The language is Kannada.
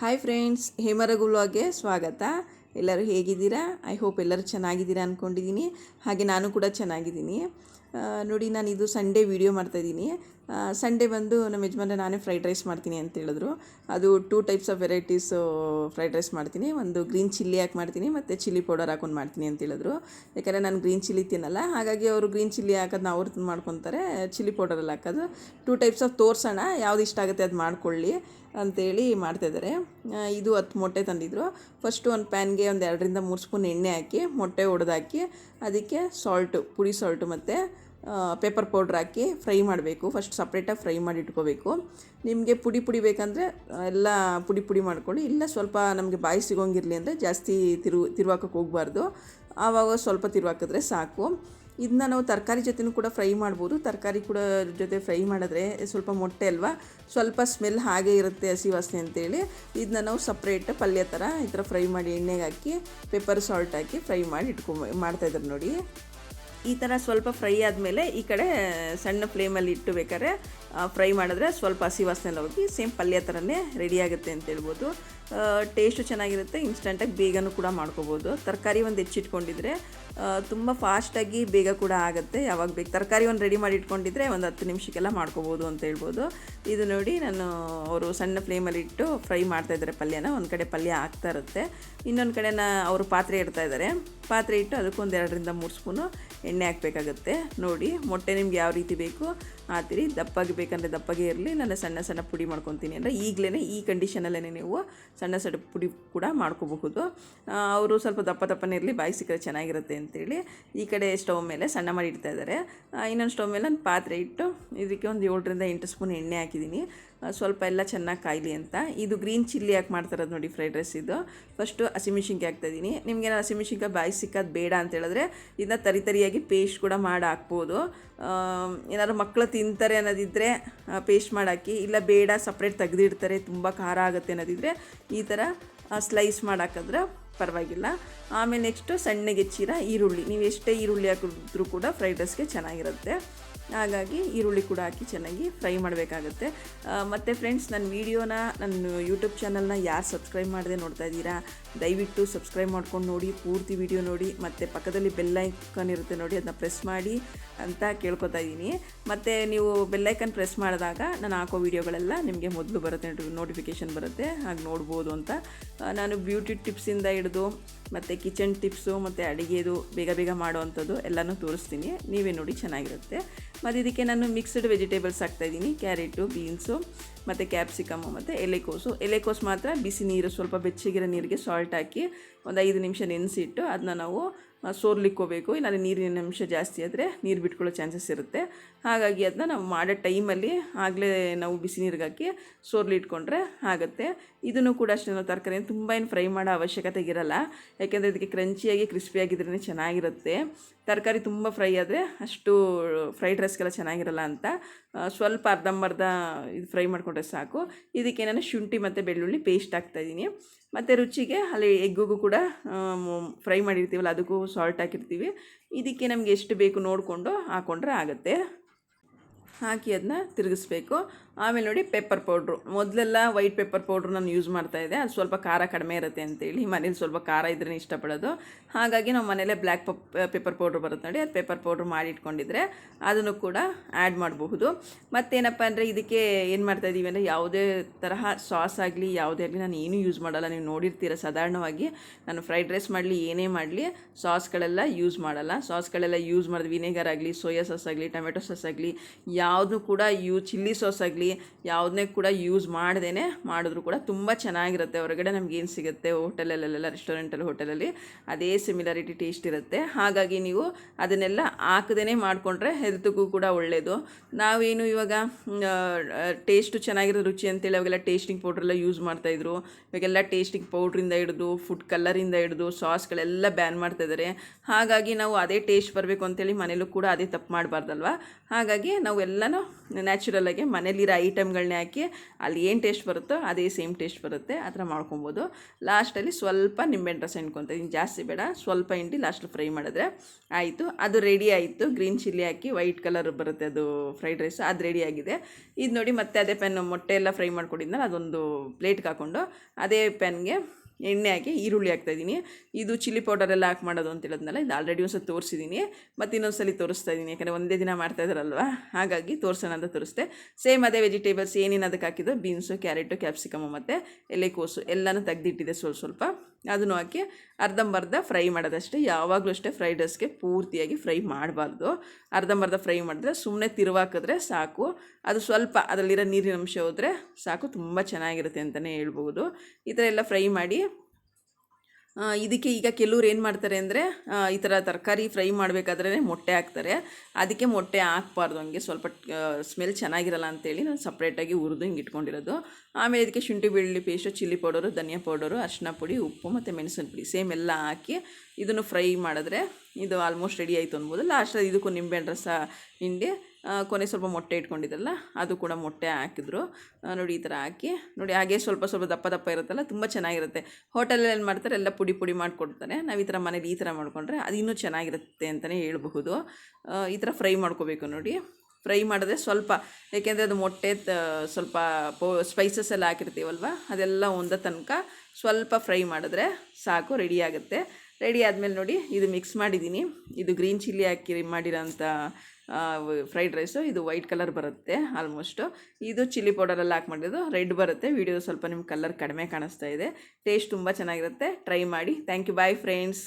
ಹಾಯ್ ಫ್ರೆಂಡ್ಸ್ ಹೇಮರಗುಲ್ವಾಗೆ ಸ್ವಾಗತ. ಎಲ್ಲರೂ ಹೇಗಿದ್ದೀರಾ? ಐ ಹೋಪ್ ಎಲ್ಲರೂ ಚೆನ್ನಾಗಿದ್ದೀರಾ ಅಂದ್ಕೊಂಡಿದ್ದೀನಿ ಹಾಗೆ ನಾನು ಕೂಡ ಚೆನ್ನಾಗಿದ್ದೀನಿ. ನೋಡಿ, ನಾನು ಇದು ಸಂಡೇ ವೀಡಿಯೋ ಮಾಡ್ತಾಯಿದ್ದೀನಿ ಸಂಡೇ ಬಂದು ನಮ್ಮ ಯಜಮಾನ್ರೆ ನಾನೇ ಫ್ರೈಡ್ ರೈಸ್ ಮಾಡ್ತೀನಿ ಅಂತ ಹೇಳಿದ್ರು. ಅದು two types of varieties fried rice ಮಾಡ್ತೀನಿ. ಒಂದು ಗ್ರೀನ್ ಚಿಲ್ಲಿ ಹಾಕಿ ಮಾಡ್ತೀನಿ, ಮತ್ತು ಚಿಲ್ಲಿ ಪೌಡರ್ ಹಾಕೊಂಡು ಮಾಡ್ತೀನಿ ಅಂತ ಹೇಳಿದ್ರು. ಯಾಕಂದರೆ ನಾನು ಗ್ರೀನ್ ಚಿಲ್ಲಿ ತಿನ್ನಲ್ಲ. ಹಾಗಾಗಿ ಅವರು ಗ್ರೀನ್ ಚಿಲ್ಲಿ ಹಾಕೋದನ್ನ ಅವ್ರು ಮಾಡ್ಕೊತಾರೆ ಚಿಲ್ಲಿ ಪೌಡರಲ್ಲಿ ಹಾಕೋದು. ಟೂ ಟೈಪ್ಸ್ ಆಫ್ ತೋರಿಸೋಣ, ಯಾವ್ದು ಇಷ್ಟ ಆಗುತ್ತೆ ಅದು ಮಾಡ್ಕೊಳ್ಳಿ ಅಂತೇಳಿ ಮಾಡ್ತಾಯಿದ್ದಾರೆ ಇದು ಹತ್ತು ಮೊಟ್ಟೆ ತಂದಿದ್ರು. ಫಸ್ಟು ಒಂದು ಪ್ಯಾನ್ಗೆ ಒಂದು ಎರಡರಿಂದ ಮೂರು ಸ್ಪೂನ್ ಎಣ್ಣೆ ಹಾಕಿ, ಮೊಟ್ಟೆ ಒಡೆದಾಕಿ, ಅದಕ್ಕೆ ಸಾಲ್ಟು ಪುಡಿ ಸಾಲ್ಟು ಮತ್ತು ಪೇಪರ್ ಪೌಡ್ರ್ ಹಾಕಿ ಫ್ರೈ ಮಾಡಬೇಕು. ಫಸ್ಟ್ ಸಪ್ರೇಟಾಗಿ ಫ್ರೈ ಮಾಡಿ ಇಟ್ಕೋಬೇಕು. ನಿಮಗೆ ಪುಡಿ ಪುಡಿ ಬೇಕಂದರೆ ಎಲ್ಲ ಪುಡಿ ಪುಡಿ ಮಾಡ್ಕೊಳ್ಳಿ. ಇಲ್ಲ ಸ್ವಲ್ಪ ನಮಗೆ ಬಾಯಿ ಸಿಗೋಂಗಿರಲಿ ಅಂದರೆ ಜಾಸ್ತಿ ತಿರು ತಿರುವಾಕಕ್ಕೆ ಹೋಗಬಾರ್ದು. ಆವಾಗ ಸ್ವಲ್ಪ ತಿರುವಾಕಿದ್ರೆ ಸಾಕು. ಇದನ್ನ ನಾವು ತರಕಾರಿ ಜೊತೆನೂ ಕೂಡ ಫ್ರೈ ಮಾಡ್ಬೋದು. ತರಕಾರಿ ಕೂಡ ಜೊತೆ ಫ್ರೈ ಮಾಡಿದ್ರೆ ಸ್ವಲ್ಪ ಮೊಟ್ಟೆ ಅಲ್ವಾ? ಸ್ವಲ್ಪ ಸ್ಮೆಲ್ ಹಾಗೆ ಇರುತ್ತೆ ಹಸಿ ವಾಸನೆ ಅಂತೇಳಿ. ಇದನ್ನ ನಾವು ಸಪ್ರೇಟ್ ಪಲ್ಯ ಥರ ಈ ಥರ ಫ್ರೈ ಮಾಡಿ ಎಣ್ಣೆಗೆ ಹಾಕಿ ಪೆಪ್ಪರ್ ಸಾಲ್ಟ್ ಹಾಕಿ ಫ್ರೈ ಮಾಡಿ ಇಟ್ಕೊ ಮಾಡ್ತಾಯಿದ್ರು ನೋಡಿ. ಈ ಥರ ಸ್ವಲ್ಪ ಫ್ರೈ ಆದಮೇಲೆ ಈ ಕಡೆ ಸಣ್ಣ ಫ್ಲೇಮಲ್ಲಿ ಇಟ್ಟು ಬೇಕಾದ್ರೆ ಫ್ರೈ ಮಾಡಿದ್ರೆ ಸ್ವಲ್ಪ ಹಸಿ ವಾಸನೆಲ್ಲ ಹೋಗಿ ಸೇಮ್ ಪಲ್ಯ ಥರನೇ ರೆಡಿ ಆಗುತ್ತೆ ಅಂತ ಹೇಳ್ಬೋದು. ಟೇಸ್ಟು ಚೆನ್ನಾಗಿರುತ್ತೆ ಇನ್ಸ್ಟಂಟಾಗಿ ಬೇಗನೂ ಕೂಡ ಮಾಡ್ಕೋಬೋದು. ತರಕಾರಿ ಒಂದು ಹೆಚ್ಚಿಟ್ಕೊಂಡಿದ್ರೆ ತುಂಬ ಫಾಸ್ಟಾಗಿ ಬೇಗ ಕೂಡ ಆಗುತ್ತೆ. ಯಾವಾಗ ಬೇಕು ತರಕಾರಿ ಒಂದು ರೆಡಿ ಮಾಡಿ ಇಟ್ಕೊಂಡಿದ್ರೆ ಒಂದು ಹತ್ತು ನಿಮಿಷಕ್ಕೆಲ್ಲ ಮಾಡ್ಕೋಬೋದು ಅಂತ ಹೇಳ್ಬೋದು. ಇದು ನೋಡಿ ನಾನು ಅವರು ಸಣ್ಣ ಫ್ಲೇಮಲ್ಲಿ ಇಟ್ಟು ಫ್ರೈ ಮಾಡ್ತಾಯಿದ್ದಾರೆ ಪಲ್ಯನ. ಒಂದು ಕಡೆ ಪಲ್ಯ ಆಗ್ತಾ ಇರುತ್ತೆ. ಇನ್ನೊಂದು ಕಡೆನ ಅವರು ಪಾತ್ರೆ ಇಡ್ತಾ ಇದ್ದಾರೆ. ಪಾತ್ರೆ ಇಟ್ಟು ಅದಕ್ಕೊಂದು ಎರಡರಿಂದ ಮೂರು ಸ್ಪೂನು ಎಣ್ಣೆ ಹಾಕಬೇಕಾಗುತ್ತೆ. ನೋಡಿ, ಮೊಟ್ಟೆ ನಿಮ್ಗೆ ಯಾವ ರೀತಿ ಬೇಕು ಹಾಕ್ತೀರಿ. ದಪ್ಪಾಗಿ ಬೇಕಂದರೆ ದಪ್ಪಗೆ ಇರಲಿ ನಾನು ಸಣ್ಣ ಸಣ್ಣ ಪುಡಿ ಮಾಡ್ಕೊತೀನಿ. ಅಂದರೆ ಈಗಲೇ ಈ ಕಂಡೀಷನಲ್ಲೇ ನೀವು ಸಣ್ಣ ಸಣ್ಣ ಪುಡಿ ಕೂಡ ಮಾಡ್ಕೋಬಹುದು. ಅವರು ಸ್ವಲ್ಪ ದಪ್ಪ ದಪ್ಪನೇ ಇರಲಿ, ಬಾಯಿ ಸಿಕ್ಕರೆ ಚೆನ್ನಾಗಿರುತ್ತೆ ಅಂತೇಳಿ ಈ ಕಡೆ ಸ್ಟವ್ ಮೇಲೆ ಸಣ್ಣ ಮಾಡಿ ಇಡ್ತಾ ಇದ್ದಾರೆ. ಇನ್ನೊಂದು ಸ್ಟವ್ ಮೇಲೆ ಒಂದು ಪಾತ್ರೆ ಇಟ್ಟು ಇದಕ್ಕೆ ಒಂದು ಏಳರಿಂದ ಎಂಟು ಸ್ಪೂನ್ ಎಣ್ಣೆ ಹಾಕಿದ್ದೀನಿ. ಸ್ವಲ್ಪ ಎಲ್ಲ ಚೆನ್ನಾಗಿ ಕಾಯಲಿ ಅಂತ. ಇದು ಗ್ರೀನ್ ಚಿಲ್ಲಿ ಹಾಕಿ ಮಾಡ್ತಾರದು ನೋಡಿ ಫ್ರೈಡ್ ರೈಸ್ ಇದು. ಫಸ್ಟು ಹಸಿಮೆಣ್ಸಿನ್ಕಾಯಿ ಹಾಕ್ತಾಯಿದ್ದೀನಿ ನಿಮಗೆ ಹಸಿಮೆಣ್ಸಿನ್ಕಾಯಿ, ಬಾಯಿ ಸಿಕ್ಕೋದು ಬೇಡ ಅಂತ ಹೇಳಿದ್ರೆ ಇದನ್ನ ತರಿ ತರಿಯಾಗಿ ಪೇಸ್ಟ್ ಕೂಡ ಮಾಡಿ ಹಾಕ್ಬೋದು. ಏನಾದ್ರು ಮಕ್ಕಳು ತಿಂತಾರೆ ಅನ್ನೋದಿದ್ದರೆ ಪೇಸ್ಟ್ ಮಾಡಾಕಿ ಇಲ್ಲ ಬೇಡ, ಸಪ್ರೇಟ್ ತೆಗೆದಿಡ್ತಾರೆ, ತುಂಬ ಖಾರ ಆಗುತ್ತೆ ಅನ್ನೋದಿದ್ದರೆ ಈ ಥರ ಸ್ಲೈಸ್ ಮಾಡಿ ಹಾಕಿದ್ರೆ ಪರವಾಗಿಲ್ಲ. ಆಮೇಲೆ ನೆಕ್ಸ್ಟು ಸಣ್ಣಗೆ ಚೀರ ಈರುಳ್ಳಿ. ನೀವು ಎಷ್ಟೇ ಈರುಳ್ಳಿ ಹಾಕಿದ್ರೂ ಕೂಡ ಫ್ರೈಡ್ ರೈಸ್ಗೆ ಚೆನ್ನಾಗಿರುತ್ತೆ. ಹಾಗಾಗಿ ಈರುಳ್ಳಿ ಕೂಡ ಹಾಕಿ ಚೆನ್ನಾಗಿ ಫ್ರೈ ಮಾಡಬೇಕಾಗುತ್ತೆ. ಮತ್ತು ಫ್ರೆಂಡ್ಸ್ ನನ್ನ ವೀಡಿಯೋನ ನನ್ನ ಯೂಟ್ಯೂಬ್ ಚಾನಲ್ನ ಯಾರು ಸಬ್ಸ್ಕ್ರೈಬ್ ಮಾಡದೆ ನೋಡ್ತಾ ಇದ್ದೀರಾ? ದಯವಿಟ್ಟು ಸಬ್ಸ್ಕ್ರೈಬ್ ಮಾಡ್ಕೊಂಡು ನೋಡಿ, ಪೂರ್ತಿ ವಿಡಿಯೋ ನೋಡಿ, ಮತ್ತು ಪಕ್ಕದಲ್ಲಿ ಬೆಲ್ಲೈಕನ್ ಇರುತ್ತೆ ನೋಡಿ ಅದನ್ನ ಪ್ರೆಸ್ ಮಾಡಿ ಅಂತ ಕೇಳ್ಕೊತಾ ಇದ್ದೀನಿ. ಮತ್ತು ನೀವು ಬೆಲ್ಲೈಕನ್ ಪ್ರೆಸ್ ಮಾಡಿದಾಗ ನಾನು ಹಾಕೋ ವೀಡಿಯೋಗಳೆಲ್ಲ ನಿಮಗೆ ಮೊದಲು ಬರುತ್ತೆ ನೋಟಿಫಿಕೇಷನ್ ಬರುತ್ತೆ, ಹಾಗೆ ನೋಡ್ಬೋದು ಅಂತ. ನಾನು ಬ್ಯೂಟಿ ಟಿಪ್ಸಿಂದ ಹಿಡಿದು, ಮತ್ತು ಕಿಚನ್ ಟಿಪ್ಸು ಮತ್ತು ಅಡುಗೆದು ಬೇಗ ಬೇಗ ಮಾಡೋವಂಥದ್ದು ಎಲ್ಲನೂ ತೋರಿಸ್ತೀನಿ. ನೀವೇ ನೋಡಿ, ಚೆನ್ನಾಗಿರುತ್ತೆ. ಮತ್ತು ಇದಕ್ಕೆ ನಾನು ಮಿಕ್ಸ್ಡ್ ವೆಜಿಟೇಬಲ್ಸ್ ಹಾಕ್ತಾಯಿದ್ದೀನಿ ಕ್ಯಾರೆಟು ಬೀನ್ಸು ಮತ್ತು ಕ್ಯಾಪ್ಸಿಕಮ್ಮು ಮತ್ತು ಎಲೆಕೋಸು. ಎಲೆಕೋಸು ಮಾತ್ರ ಬಿಸಿ ನೀರು, ಸ್ವಲ್ಪ ಬೆಚ್ಚಗಿರೋ ನೀರಿಗೆ ಸಾಲ್ಟ್ ಹಾಕಿ ಒಂದು ಐದು ನಿಮಿಷ ನೆನೆಸಿಟ್ಟು ಅದನ್ನ ನಾವು ಸೋರ್ಲಿಕ್ಕೋಬೇಕು. ಇಲ್ಲಾಂದರೆ ನೀರಿನ ಅಂಶ ಜಾಸ್ತಿ ಆದರೆ ನೀರು ಬಿಟ್ಕೊಳ್ಳೋ ಚಾನ್ಸಸ್ ಇರುತ್ತೆ. ಹಾಗಾಗಿ ಅದನ್ನ ನಾವು ಮಾಡೋ ಟೈಮಲ್ಲಿ ಆಗಲೇ ನಾವು ಬಿಸಿ ನೀರಿಗೆ ಹಾಕಿ ಸೋರ್ಲಿಟ್ಕೊಂಡ್ರೆ ಆಗುತ್ತೆ. ಇದನ್ನು ಕೂಡ ಅಷ್ಟೇ ನಾವು ತರಕಾರಿ ತುಂಬ ಏನು ಫ್ರೈ ಮಾಡೋ ಅವಶ್ಯಕತೆ ಇರಲ್ಲ. ಯಾಕೆಂದರೆ ಇದಕ್ಕೆ ಕ್ರಂಚಿಯಾಗಿ ಕ್ರಿಸ್ಪಿಯಾಗಿದ್ರೇ ಚೆನ್ನಾಗಿರುತ್ತೆ. ತರಕಾರಿ ತುಂಬ ಫ್ರೈ ಆದರೆ ಅಷ್ಟು ಫ್ರೈಡ್ ರೈಸ್ಗೆಲ್ಲ ಚೆನ್ನಾಗಿರಲ್ಲ ಅಂತ ಸ್ವಲ್ಪ ಅರ್ಧಂಬರ್ಧ ಇದು ಫ್ರೈ ಮಾಡಿಕೊಂಡ್ರೆ ಸಾಕು. ಇದಕ್ಕೆ ನಾನು ಶುಂಠಿ ಮತ್ತು ಬೆಳ್ಳುಳ್ಳಿ ಪೇಸ್ಟ್ ಹಾಕ್ತಾಯಿದ್ದೀನಿ ಮತ್ತು ರುಚಿಗೆ ಅಲ್ಲಿ ಎಗ್ಗುಗೂ ಕೂಡ ಫ್ರೈ ಮಾಡಿರ್ತೀವಲ್ಲ, ಅದಕ್ಕೂ ಸಾಲ್ಟ್ ಹಾಕಿರ್ತೀವಿ. ಇದಕ್ಕೆ ನಮಗೆ ಎಷ್ಟು ಬೇಕು ನೋಡಿಕೊಂಡು ಹಾಕ್ಕೊಂಡ್ರೆ ಆಗುತ್ತೆ. ಹಾಕಿ ಅದನ್ನ ತಿರುಗಿಸ್ಬೇಕು. ಆಮೇಲೆ ನೋಡಿ ಪೇಪರ್ ಪೌಡ್ರು ಮೊದಲೆಲ್ಲ ವೈಟ್ ಪೇಪರ್ ಪೌಡ್ರು ನಾನು ಯೂಸ್ ಮಾಡ್ತಾಯಿದ್ದೆ ಅದು ಸ್ವಲ್ಪ ಖಾರ ಕಡಿಮೆ ಇರುತ್ತೆ ಅಂತೇಳಿ. ಮನೇಲಿ ಸ್ವಲ್ಪ ಖಾರ ಇದ್ರೆ ಇಷ್ಟಪಡೋದು. ಹಾಗಾಗಿ ನಾವು ಮನೇಲೇ ಬ್ಲ್ಯಾಕ್ ಪಪ್ ಪೆಪ್ಪರ್ ಪೌಡ್ರ್ ಬರುತ್ತೆ ನೋಡಿ. ಅದು ಪೇಪರ್ ಪೌಡ್ರ್ ಮಾಡಿ ಇಟ್ಕೊಂಡಿದ್ರೆ ಅದನ್ನು ಕೂಡ ಆ್ಯಡ್ ಮಾಡಬಹುದು. ಮತ್ತೇನಪ್ಪ ಅಂದರೆ ಇದಕ್ಕೆ ಏನು ಮಾಡ್ತಾ ಇದ್ದೀವಿ ಅಂದರೆ ಯಾವುದೇ ತರಹ ಸಾಸ್ ಆಗಲಿ, ಯಾವುದೇ ಆಗಲಿ ನಾನು ಏನೂ ಯೂಸ್ ಮಾಡಲ್ಲ. ನೀವು ನೋಡಿರ್ತೀರ ಸಾಧಾರಣವಾಗಿ. ನಾನು ಫ್ರೈಡ್ ರೈಸ್ ಮಾಡಲಿ, ಏನೇ ಮಾಡಲಿ ಸಾಸ್ಗಳೆಲ್ಲ ಯೂಸ್ ಮಾಡಲ್ಲ. ಸಾಸ್ಗಳೆಲ್ಲ ಯೂಸ್ ಮಾಡೋದು ವಿನೆಗರ್ ಆಗಲಿ ಸೋಯಾ ಸಾಸ್ ಆಗಲಿ ಟೊಮೆಟೊ ಸಾಸ್ ಆಗಲಿ, ಯಾವುದು ಕೂಡ ಯೂ ಚಿಲ್ಲಿ ಸಾಸ್ ಆಗಲಿ ಯಾವುದನ್ನೇ ಕೂಡ ಯೂಸ್ ಮಾಡ್ದೇ ಮಾಡಿದ್ರು ಕೂಡ ತುಂಬ ಚೆನ್ನಾಗಿರುತ್ತೆ. ಹೊರಗಡೆ ನಮ್ಗೆ ಏನು ಸಿಗುತ್ತೆ ಹೋಟೆಲಲ್ಲೆಲ್ಲ ರೆಸ್ಟೋರೆಂಟಲ್ಲಿ ಹೋಟೆಲಲ್ಲಿ ಅದೇ ಸಿಮಿಲಾರಿಟಿ ಟೇಸ್ಟ್ ಇರುತ್ತೆ. ಹಾಗಾಗಿ ನೀವು ಅದನ್ನೆಲ್ಲ ಹಾಕದೇ ಮಾಡಿಕೊಂಡ್ರೆ ಹೆಲ್ತ್ಗೂ ಕೂಡ ಒಳ್ಳೆಯದು ನಾವೇನು ಇವಾಗ ಟೇಸ್ಟು ಚೆನ್ನಾಗಿರೋ ರುಚಿ ಅಂತೇಳಿ ಅವಾಗೆಲ್ಲ ಟೇಸ್ಟಿಂಗ್ ಪೌಡ್ರೆಲ್ಲ ಯೂಸ್ ಮಾಡ್ತಾಯಿದ್ರು ಇವಾಗೆಲ್ಲ ಟೇಸ್ಟಿಂಗ್ ಪೌಡ್ರಿಂದ ಹಿಡಿದು ಫುಡ್ ಕಲರಿಂದ ಹಿಡಿದು ಸಾಸ್ಗಳೆಲ್ಲ ಬ್ಯಾನ್ ಮಾಡ್ತಾಯಿದ್ದಾರೆ ಹಾಗಾಗಿ ನಾವು ಅದೇ ಟೇಸ್ಟ್ ಬರಬೇಕು ಅಂತೇಳಿ ಮನೇಲೂ ಕೂಡ ಅದೇ ತಪ್ಪು ಮಾಡಬಾರ್ದಲ್ವ? ಹಾಗಾಗಿ ನಾವು ಎಲ್ಲನೂ ಮನೆಯಲ್ಲಿ ಮನೇಲಿರೋ ಐಟಮ್ಗಳನ್ನೇ ಹಾಕಿ ಅಲ್ಲಿ ಏನು ಟೇಸ್ಟ್ ಬರುತ್ತೋ ಅದೇ ಸೇಮ್ ಟೇಸ್ಟ್ ಬರುತ್ತೆ, ಆ ಥರ ಮಾಡ್ಕೊಬೋದು. ಲಾಸ್ಟಲ್ಲಿ ಸ್ವಲ್ಪ ನಿಂಬೆಹಣ್ಣು ರಸ ಇದೀನಿ. ಜಾಸ್ತಿ ಬೇಡ, ಸ್ವಲ್ಪ ಹಿಂಡಿ ಲಾಸ್ಟಲ್ಲಿ ಫ್ರೈ ಮಾಡಿದ್ರೆ ಆಯಿತು. ಅದು ರೆಡಿ ಆಯಿತು. ಗ್ರೀನ್ ಚಿಲ್ಲಿ ಹಾಕಿ ವೈಟ್ ಕಲರ್ ಬರುತ್ತೆ ಅದು ಫ್ರೈಡ್ ರೈಸ್, ಅದು ರೆಡಿ ಆಗಿದೆ. ಇದು ನೋಡಿ ಮತ್ತೆ ಅದೇ ಪ್ಯಾನ್ ಮೊಟ್ಟೆ ಎಲ್ಲ ಫ್ರೈ ಮಾಡ್ಕೊಂಡಿದ್ನಲ್ಲ, ಅದೊಂದು ಪ್ಲೇಟ್ಗೆ ಹಾಕ್ಕೊಂಡು ಅದೇ ಪ್ಯಾನ್ಗೆ ಎಣ್ಣೆ ಹಾಕಿ ಈರುಳ್ಳಿ ಹಾಕ್ತಾಯಿದ್ದೀನಿ ಇದು ಚಿಲ್ಲಿ ಪೌಡರ್ ಎಲ್ಲ ಹಾಕಿ ಮಾಡೋದು ಅಂತ ಹೇಳಿದ್ನಲ್ಲ, ಇದು ಆಲ್ರೆಡಿ ಒಂದು ಸಲ ತೋರಿಸಿದ್ದೀನಿ ಮತ್ತು ಇನ್ನೊಂದು ಸಲ ತೋರಿಸ್ತಾ ಇದ್ದೀನಿ, ಯಾಕಂದರೆ ಒಂದೇ ದಿನ ಮಾಡ್ತಾ ಇದ್ದಾರಲ್ವ? ಹಾಗಾಗಿ ತೋರಿಸೋಣ ಅಂತ ತೋರಿಸ್ತೆ ಸೇಮ್ ಅದೇ ವೆಜಿಟೇಬಲ್ಸ್ ಏನೇನು ಅದಕ್ಕೆ ಹಾಕಿದ್ದು? ಬೀನ್ಸು ಕ್ಯಾರೆಟು ಕ್ಯಾಪ್ಸಿಕಮು ಮತ್ತು ಎಲೆಕೋಸು ಎಲ್ಲನೂ ತೆಗ್ದಿಟ್ಟಿದೆ ಸ್ವಲ್ಪ ಸ್ವಲ್ಪ. ಅದನ್ನು ಹಾಕಿ ಅರ್ಧಂಬರ್ಧ ಫ್ರೈ ಮಾಡೋದಷ್ಟೇ, ಯಾವಾಗಲೂ ಅಷ್ಟೇ ಫ್ರೈಡ್ ರೈಸ್ಗೆ ಪೂರ್ತಿಯಾಗಿ ಫ್ರೈ ಮಾಡಬಾರ್ದು. ಅರ್ಧಂಬರ್ಧ ಫ್ರೈ ಮಾಡಿದ್ರೆ ಸುಮ್ಮನೆ ತಿರುವಾಕಿದ್ರೆ ಸಾಕು. ಅದು ಸ್ವಲ್ಪ ಅದರಲ್ಲಿರೋ ನೀರಿನ ಅಂಶ ಹೋದರೆ ಸಾಕು, ತುಂಬ ಚೆನ್ನಾಗಿರುತ್ತೆ ಅಂತಲೇ ಹೇಳ್ಬೋದು. ಈ ಥರ ಎಲ್ಲ ಫ್ರೈ ಮಾಡಿ ಇದಕ್ಕೆ ಈಗ ಕೆಲವ್ರು ಏನು ಮಾಡ್ತಾರೆ ಅಂದರೆ ಈ ಥರ ತರಕಾರಿ ಫ್ರೈ ಮಾಡಬೇಕಾದ್ರೆ ಮೊಟ್ಟೆ ಹಾಕ್ತಾರೆ. ಅದಕ್ಕೆ ಮೊಟ್ಟೆ ಹಾಕ್ಬಾರ್ದು, ಹಂಗೆ ಸ್ವಲ್ಪ ಸ್ಮೆಲ್ ಚೆನ್ನಾಗಿರಲ್ಲ ಅಂತೇಳಿ ನಾನು ಸಪ್ರೇಟಾಗಿ ಹುರಿದು ಹಿಂಗೆ ಇಟ್ಕೊಂಡಿರೋದು. ಆಮೇಲೆ ಇದಕ್ಕೆ ಶುಂಠಿ, ಬೆಳ್ಳುಳ್ಳಿ ಪೇಸ್ಟು ಚಿಲ್ಲಿ ಪೌಡರು ಧನಿಯಾ ಪೌಡರು ಅರಿಶಿನ ಪುಡಿ, ಉಪ್ಪು ಮತ್ತು ಮೆಣಸಿನ ಪುಡಿ ಸೇಮ್ ಎಲ್ಲ ಹಾಕಿ ಇದನ್ನು ಫ್ರೈ ಮಾಡಿದ್ರೆ ಇದು ಆಲ್ಮೋಸ್ಟ್ ರೆಡಿ ಆಯಿತು ಅನ್ಬೋದು. ಲಾಸ್ಟಲ್ಲಿ ಇದಕ್ಕೂ ನಿಂಬೆಹಣ್ಣು ರಸ ಹಿಂಡಿ ಕೊನೆ ಸ್ವಲ್ಪ ಮೊಟ್ಟೆ ಇಟ್ಕೊಂಡಿದ್ರಲ್ಲ ಅದು ಕೂಡ ಮೊಟ್ಟೆ ಹಾಕಿದ್ರು. ನೋಡಿ ಈ ಥರ ಹಾಕಿ, ನೋಡಿ ಹಾಗೆ ಸ್ವಲ್ಪ ಸ್ವಲ್ಪ ದಪ್ಪ ದಪ್ಪ ಇರುತ್ತಲ್ಲ, ತುಂಬ ಚೆನ್ನಾಗಿರುತ್ತೆ. ಹೋಟೆಲಲ್ಲಿ ಏನು ಮಾಡ್ತಾರೆ, ಎಲ್ಲ ಪುಡಿ ಪುಡಿ ಮಾಡಿಕೊಡ್ತಾರೆ. ನಾವು ಈ ಥರ ಮನೇಲಿ ಈ ಥರ ಮಾಡಿಕೊಂಡ್ರೆ ಅದು ಇನ್ನೂ ಚೆನ್ನಾಗಿರುತ್ತೆ ಅಂತಲೇ ಹೇಳ್ಬಹುದು. ಈ ಥರ ಫ್ರೈ ಮಾಡ್ಕೋಬೇಕು ನೋಡಿ. ಫ್ರೈ ಮಾಡಿದ್ರೆ ಸ್ವಲ್ಪ, ಏಕೆಂದರೆ ಅದು ಮೊಟ್ಟೆ ಸ್ವಲ್ಪ ಪೋ ಸ್ಪೈಸಸ್ ಎಲ್ಲ ಹಾಕಿರ್ತೀವಲ್ವ, ಅದೆಲ್ಲ ಒಂದ ತನಕ ಸ್ವಲ್ಪ ಫ್ರೈ ಮಾಡಿದ್ರೆ ಸಾಕು ರೆಡಿ ಆಗುತ್ತೆ. ರೆಡಿ ಆದಮೇಲೆ ನೋಡಿ ಇದು ಮಿಕ್ಸ್ ಮಾಡಿದ್ದೀನಿ. ಇದು ಗ್ರೀನ್ ಚಿಲ್ಲಿ ಹಾಕಿ ಮಾಡಿರೋಂಥ ಫ್ರೈಡ್ ರೈಸು ಇದು ವೈಟ್ ಕಲರ್ ಬರುತ್ತೆ ಆಲ್ಮೋಸ್ಟು ಇದು ಚಿಲ್ಲಿ ಪೌಡರಲ್ಲಿ ಹಾಕಿ ಮಾಡಿದ್ದು ರೆಡ್ ಬರುತ್ತೆ. ವಿಡಿಯೋ ಸ್ವಲ್ಪ ನಿಮ್ಮ ಕಲರ್ ಕಡಿಮೆ ಕಾಣಿಸ್ತಾ ಇದೆ. ಟೇಸ್ಟ್ ತುಂಬ ಚೆನ್ನಾಗಿರುತ್ತೆ. ಟ್ರೈ ಮಾಡಿ. Thank you bye friends